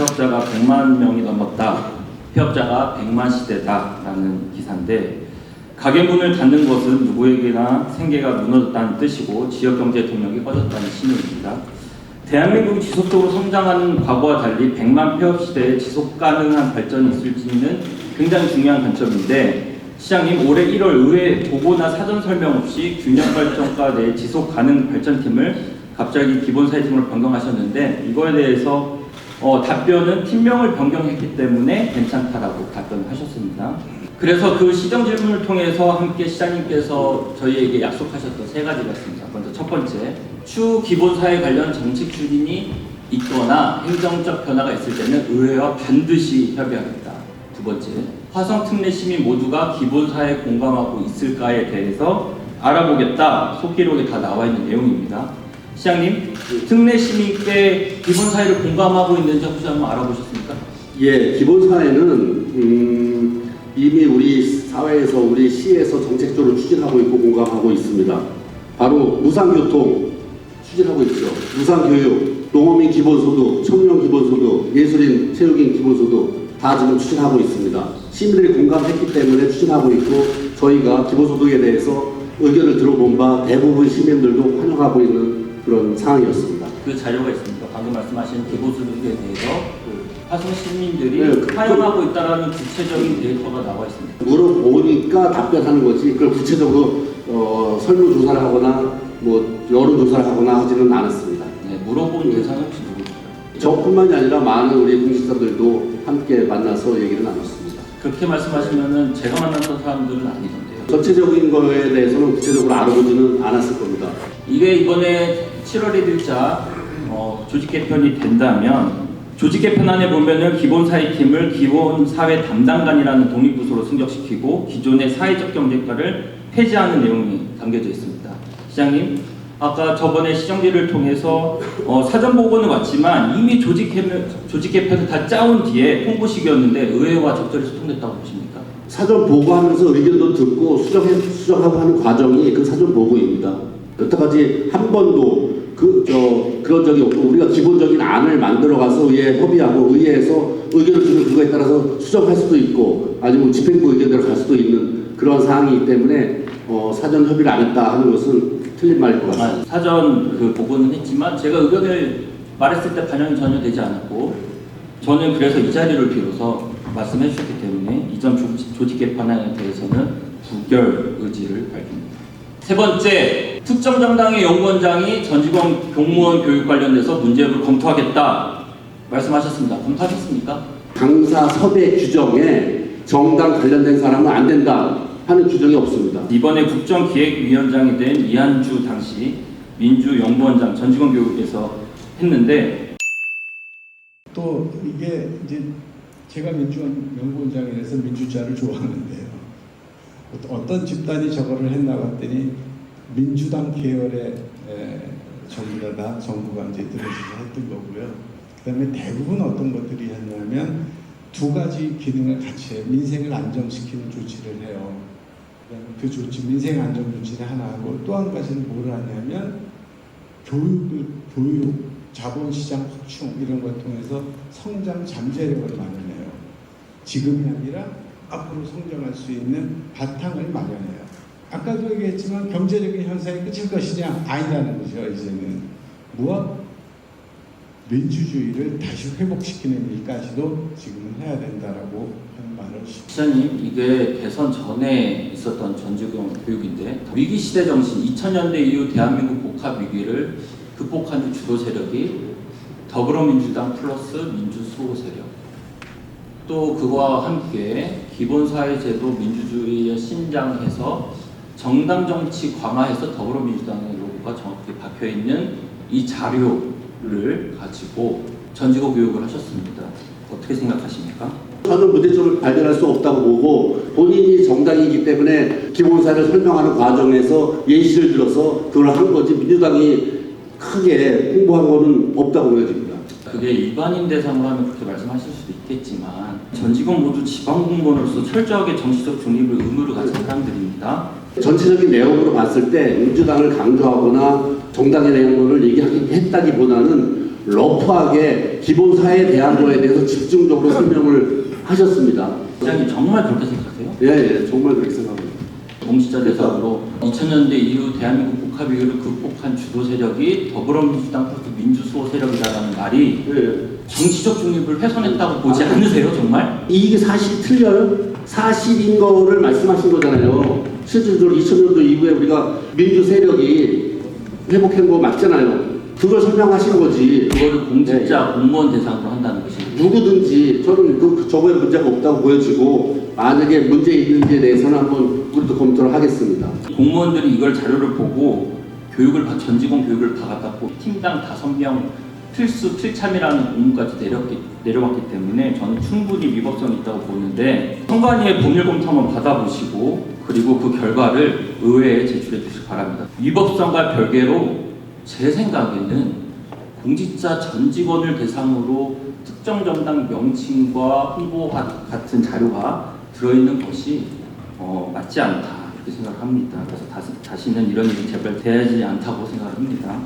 폐업자가 100만 명이 넘었다. 폐업자가 100만 시대다라는 기사인데 가게 문을 닫는 것은 누구에게나 생계가 무너졌다는 뜻이고 지역 경제 동력이 꺼졌다는 신호입니다. 대한민국이 지속적으로 성장하는 과거와 달리 100만 폐업 시대에 지속 가능한 발전이 있을지는 굉장히 중요한 관점인데 시장님 올해 1월 의회 보고나 사전 설명 없이 균형 발전과 내 지속 가능 발전팀을 갑자기 기본 사회팀으로 변경하셨는데 이거에 대해서 어, 답변은 팀명을 변경했기 때문에 괜찮다라고 답변하셨습니다. 그래서 그 시정 질문을 통해서 함께 시장님께서 저희에게 약속하셨던 세 가지가 있습니다. 먼저 첫 번째, 추 기본 사회 관련 정책 추진이 있거나 행정적 변화가 있을 때는 의회와 반드시 협의하겠다. 두 번째, 화성 특례 시민 모두가 기본 사회에 공감하고 있을까에 대해서 알아보겠다. 속기록에 다 나와 있는 내용입니다. 시장님, 특례 시민께 기본 사회를 공감하고 있는지 혹시 한번 알아보셨습니까? 예, 기본 사회는 음, 이미 우리 사회에서 우리 시에서 정책적으로 추진하고 있고 공감하고 있습니다. 바로 무상교통 추진하고 있죠. 무상교육, 농어민 기본소득, 청년 기본소득, 예술인, 체육인 기본소득 다 지금 추진하고 있습니다. 시민들이 공감했기 때문에 추진하고 있고 저희가 기본소득에 대해서 의견을 들어본 바 대부분 시민들도 환영하고 있는 그런 상황이었습니다. 그 자료가 있습니다. 방금 말씀하신 기본소득에 대해서 그 화성 시민들이 네, 그- 활용하고 있다라는 구체적인 데이터가 나와 있습니다. 물어보니까 답변하는 거지 그걸 구체적으로 어, 설문조사를 하거나 뭐 여론조사를 하거나 하지는 않았습니다. 네, 물어본 대상은 혹시 누구죠? 저뿐만이 아니라 많은 우리 공직자들도 함께 만나서 얘기를 나눴습니다. 그렇게 말씀하시면은 제가 만났던 사람들은 아니던데요. 전체적인 거에 대해서는 구체적으로 알아보지는 않았을 겁니다. 이게 이번에 7월 1일자 어, 조직 개편이 된다면 조직 개편안에 보면은 기본 사회팀을 기본 사회 담당관이라는 독립부서로 승격시키고 기존의 사회적 경제과를 폐지하는 내용이 담겨져 있습니다. 시장님, 아까 저번에 시정지를 통해서 어, 사전 보고는 왔지만 이미 조직 개편 조직 개편을 다 짜온 뒤에 홍보식이었는데 의회와 적절히 소통됐다고 보십니까? 사전 보고하면서 의견도 듣고 수정해, 수정하고 하는 과정이 그 사전 보고입니다. 여태까지 한 번도 그, 저, 그런 적이 없고, 우리가 기본적인 안을 만들어 가서 의회에 협의하고, 의회에서 의견을 주는 그거에 따라서 수정할 수도 있고, 아니면 집행부 의견대로 갈 수도 있는 그런 사항이기 때문에, 어, 사전 협의를 안 했다 하는 것은 틀린 말일 것 같습니다. 아, 사전 그 보고는 했지만 제가 의견을 말했을 때 반영이 전혀 되지 않았고 저는 그래서 이 자리를 빌어서 말씀해 주셨기 때문에 이전 조직, 조직 개편안에 대해서는 부결 의지를 밝힙니다. 세 번째, 특정 정당의 연구원장이 전직원 공무원 교육 관련돼서 문제를 검토하겠다 말씀하셨습니다. 검토하셨습니까? 강사 섭외 규정에 정당 관련된 사람은 안 된다 하는 규정이 없습니다. 이번에 국정기획위원장이 된 이한주 당시 민주연구원장 전직원 교육에서 했는데 또 이게 이제 제가 민주원 연구원장이라서 민주주의를 좋아하는데요. 어떤- 어떤 집단이 저거를 했나 봤더니 민주당 계열의 다 정부가 이제 들어서서 했던 거고요. 그다음에 대부분 어떤 것들이 했냐면 두 가지 기능을 같이 해요. 민생을 안정시키는 조치를 해요. 그 조치 민생 안정 조치를 하나 하고 또 한 가지는 뭘 하냐면 교육을 교육 자본시장 확충 이런 걸 통해서 성장 잠재력을 마련해요. 지금이 아니라 앞으로 성장할 수 있는 바탕을 마련해요. 아까도 얘기했지만 경제적인 현상이 끝일 것이냐? 아니라는 거죠. 이제는. 무엇? 민주주의를 다시 회복시키는 일까지도 지금은 해야 된다라고 하는 말을 시장님 이게 대선 전에 있었던 전직원 교육인데 위기 시대 정신 2000년대 이후 대한민국 복합 위기를 극복하는 주도 세력이 더불어민주당 플러스 민주수호 세력. 또 그와 함께 기본사회제도 민주주의에 신장해서 정당 정치 강화해서 더불어민주당의 로고가 정확히 박혀 있는 이 자료를 가지고 전직원 교육을 하셨습니다. 어떻게 생각하십니까? 저는 문제점을 발견할 수 없다고 보고 본인이 정당이기 때문에 기본사를 설명하는 과정에서 예시를 들어서 그걸 한 거지 민주당이 크게 홍보한 거는 없다고 보여집니다. 그게 일반인 대상으로 하면 그렇게 말씀하실 수도 있겠지만 전 직원 모두 지방 공무원으로서 철저하게 정치적 중립을 의무로 가진 사람들입니다. 전체적인 내용으로 봤을 때 민주당을 강조하거나 정당의 내용을 얘기하긴 했다기보다는 러프하게 기본사에 대한 거에 대해서 집중적으로 설명을 하셨습니다. 시장님 정말 그렇게 생각하세요? 예, 예, 정말 그렇게 생각합니다. 공시자 대상으로 2000년대 이후 대한민국 복합 위기를 극복한 주도 세력이 더불어민주당 플러스 민주수호 세력이라는 말이 예. 정치적 중립을 훼손했다고 보지 않으세요 정말? 이게 사실 틀려요? 사실인 거를 말씀하신 거잖아요. 실질적으로 2000년도 이후에 우리가 민주 세력이 회복한 거 맞잖아요. 그걸 설명하신 거지. 그거를 공직자 공무원 대상으로 한다는 것이 누구든지 저는 그 저거에 문제가 없다고 보여지고 만약에 문제 있는지에 대해서는 한번 우리도 검토를 하겠습니다. 공무원들이 이걸 자료를 보고 교육을 받- 전직원 교육을 받았고 팀당 다섯 명 필수 필참이라는 공문까지 내렸기, 내려왔기 때문에 저는 충분히 위법성이 있다고 보는데 선관위의 법률 검토 한번 받아보시고 그리고 그 결과를 의회에 제출해 주시기 바랍니다. 위법성과 별개로 제 생각에는 공직자 전 직원을 대상으로 특정 정당 명칭과 홍보 같은 자료가 들어있는 것이 어, 맞지 않다 이렇게 생각합니다. 그래서 다시, 다시는 이런 일이 제발 되지 않다고 생각합니다.